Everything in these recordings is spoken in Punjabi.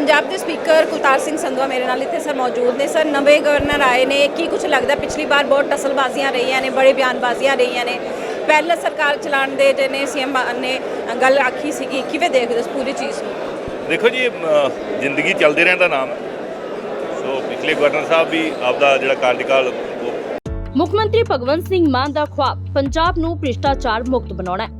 ਪੰਜਾਬ ਦੇ ਸਪੀਕਰ ਕੁਲਤਾਰ ਸਿੰਘ ਸੰਧਵਾ ਮੇਰੇ ਨਾਲ ਇੱਥੇ ਸਰ ਮੌਜੂਦ ਨੇ। ਸਰ ਨਵੇਂ ਗਵਰਨਰ ਆਏ ਨੇ। ਕੀ ਕੁਝ ਲੱਗਦਾ? ਪਿਛਲੀ ਵਾਰ ਬਹੁਤ ਟਸਲਬਾਜ਼ੀਆਂ ਰਹੀਆਂ ਨੇ ਬੜੇ ਬਿਆਨਬਾਜ਼ੀਆਂ ਰਹੀਆਂ ਨੇ। ਪਹਿਲਾਂ ਸਰਕਾਰ ਚਲਾਉਣ ਦੇ ਜਿਹਨੇ ਸੀਐਮ ਨੇ ਗੱਲ ਆਖੀ ਸੀਗੀ। ਕਿਵੇਂ ਦੇਖਦੇ ਹੋ ਇਸ ਪੂਰੀ ਚੀਜ਼ ਨੂੰ? ਦੇਖੋ ਜੀ ਜ਼ਿੰਦਗੀ ਚੱਲਦੇ ਰਹਿਣ ਦਾ ਨਾਮ ਹੈ। ਸੋ ਪਿਛਲੇ ਗਵਰਨਰ ਸਾਹਿਬ ਵੀ ਆਪਦਾ ਜਿਹੜਾ ਕਾਰਜਕਾਲ ਮੁੱਖ ਮੰਤਰੀ ਭਗਵੰਤ ਸਿੰਘ ਮਾਨ ਦਾ ਖੁਆਬ ਪੰਜਾਬ ਨੂੰ ਭ੍ਰਿਸ਼ਟਾਚਾਰ ਮੁਕਤ ਬਣਾਉਣਾ ਹੈ।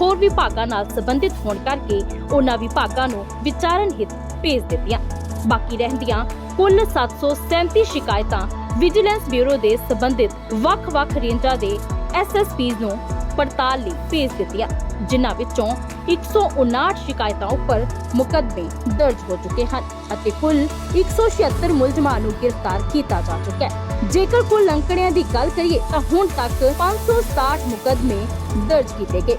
ਹੋਰ ਵਿਭਾਗਾਂ ਨਾਲ ਸੰਬੰਧਿਤ ਹੋਣ ਕਰਕੇ ਉਹਨਾਂ ਵਿਭਾਗਾਂ ਨੂੰ ਵਿਚਾਰਨ ਹਿੱਤ ਭੇਜ ਦਿੱਤੀਆਂ। ਬਾਕੀ ਰਹਿੰਦੀਆਂ ਕੁੱਲ 737 ਸ਼ਿਕਾਇਤਾਂ ਵਿਜੀਲੈਂਸ ਬਿਊਰੋ ਦੇ ਸੰਬੰਧਿਤ ਵੱਖ-ਵੱਖ ਰੇਂਜਾਂ ਦੇ ਐਸਐਸਪੀਜ਼ ਨੂੰ ਪੜਤਾਲ ਲਈ ਭੇਜ ਦਿੱਤੀਆਂ, ਜਿਨ੍ਹਾਂ ਵਿੱਚੋਂ 159 ਸ਼ਿਕਾਇਤਾਂ ਉੱਪਰ ਮੁਕੱਦਮੇ ਦਰਜ ਹੋ ਚੁੱਕੇ ਹਨ ਅਤੇ ਕੁੱਲ 176 ਮੁਲਜ਼ਮਾਂ ਨੂੰ ਗ੍ਰਿਫਤਾਰ ਕੀਤਾ ਜਾ ਚੁੱਕਾ ਹੈ। ਜੇਕਰ ਕੁੱਲ ਅੰਕੜਿਆਂ ਦੀ ਗੱਲ ਕਰੀਏ ਤਾਂ ਹੁਣ ਤੱਕ 567 ਮੁਕੱਦਮੇ ਦਰਜ ਕੀਤੇ ਗਏ।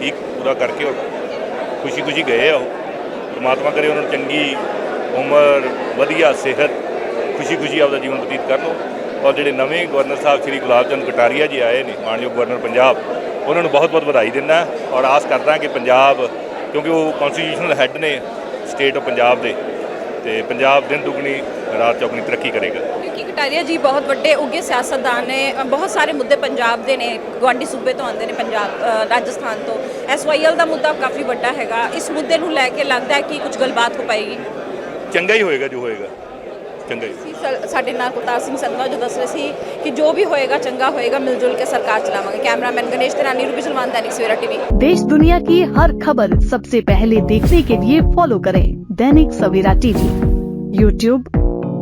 ਠੀਕ ਪੂਰਾ ਕਰਕੇ ਉਹ ਖੁਸ਼ੀ ਖੁਸ਼ੀ ਗਏ ਆ ਉਹ। ਪਰਮਾਤਮਾ ਕਰੇ ਉਹਨਾਂ ਨੂੰ ਚੰਗੀ ਉਮਰ, ਵਧੀਆ ਸਿਹਤ, ਖੁਸ਼ੀ ਖੁਸ਼ੀ ਆਪਦਾ ਜੀਵਨ ਬਤੀਤ ਕਰ ਲਓ ਔਰ ਜਿਹੜੇ ਨਵੇਂ ਗਵਰਨਰ ਸਾਹਿਬ ਸ੍ਰੀ ਗੁਲਾਬ ਚੰਦ ਕਟਾਰੀਆ ਜੀ ਆਏ ਨੇ, ਮਾਨਯੋਗ ਗਵਰਨਰ ਪੰਜਾਬ, ਉਹਨਾਂ ਨੂੰ ਬਹੁਤ ਬਹੁਤ ਵਧਾਈ ਦਿੰਦਾ ਔਰ ਆਸ ਕਰਦਾ ਕਿ ਪੰਜਾਬ, ਕਿਉਂਕਿ ਉਹ ਕਨਸਟੀਟਿਊਸ਼ਨਲ ਹੈੱਡ ਨੇ ਸਟੇਟ ਆਫ ਪੰਜਾਬ ਦੇ, ਤੇ ਪੰਜਾਬ ਦਿਨ ਦੁਗਣੀ, ਰਾਤ ਚੌਗਣੀ ਤਰੱਕੀ ਕਰੇਗਾ। ਕਿਉਂਕਿ ਕਟਾਰੀਆ ਜੀ ਬਹੁਤ ਵੱਡੇ ਉੱਗੇ ਸਿਆਸਤਦਾਨ ਨੇ ਅ, ਬਹੁਤ ਸਾਰੇ ਮੁੱਦੇ ਪੰਜਾਬ ਦੇ ਨੇ ਗਵਾਂਡੀ ਸੂਬੇ ਤੋਂ ਆਉਂਦੇ ਨੇ ਪੰਜਾਬ ਅ, ਰਾਜਸਥਾਨ ਤੋਂ ਐਸਵਾਈਐਲ ਦਾ ਮੁੱਦਾ ਕਾਫੀ ਵੱਡਾ ਹੈਗਾ ਇਸ ਮੁੱਦੇ ਨੂੰ ਲੈ ਕੇ ਲੱਗਦਾ ਹੈ ਕਿ ਕੁਝ ਗੱਲਬਾਤ ਹੋ ਪਾਏਗੀ ਚੰਗਾ ਹੀ ਹੋਏਗਾ ਜੋ ਹੋਏਗਾ ਚੰਗਾ ਹੀ ਸੀ ਸਾ- ਸਾਡੇ ਨਾਲ ਕੁਲਤਾਰ ਸਿੰਘ ਸੰਧਵਾ ਜੋ ਦੱਸ ਰਹੇ ਸੀ ਕਿ ਜੋ ਵੀ ਹੋਏਗਾ ਚੰਗਾ ਹੋਏਗਾ ਮਿਲ ਜੁਲ ਕੇ ਸਰਕਾਰ ਚਲਾਵਾਂਗੇ ਕੈਮਰਾਮੈਨ ਗਣੇਸ਼ ਤਰਾਨੀ रूबी सलमान दैनिक सवेरा टीवी देश दुनिया की हर खबर सबसे पहले देखने के लिए फॉलो करें दैनिक सवेरा टीवी यूट्यूब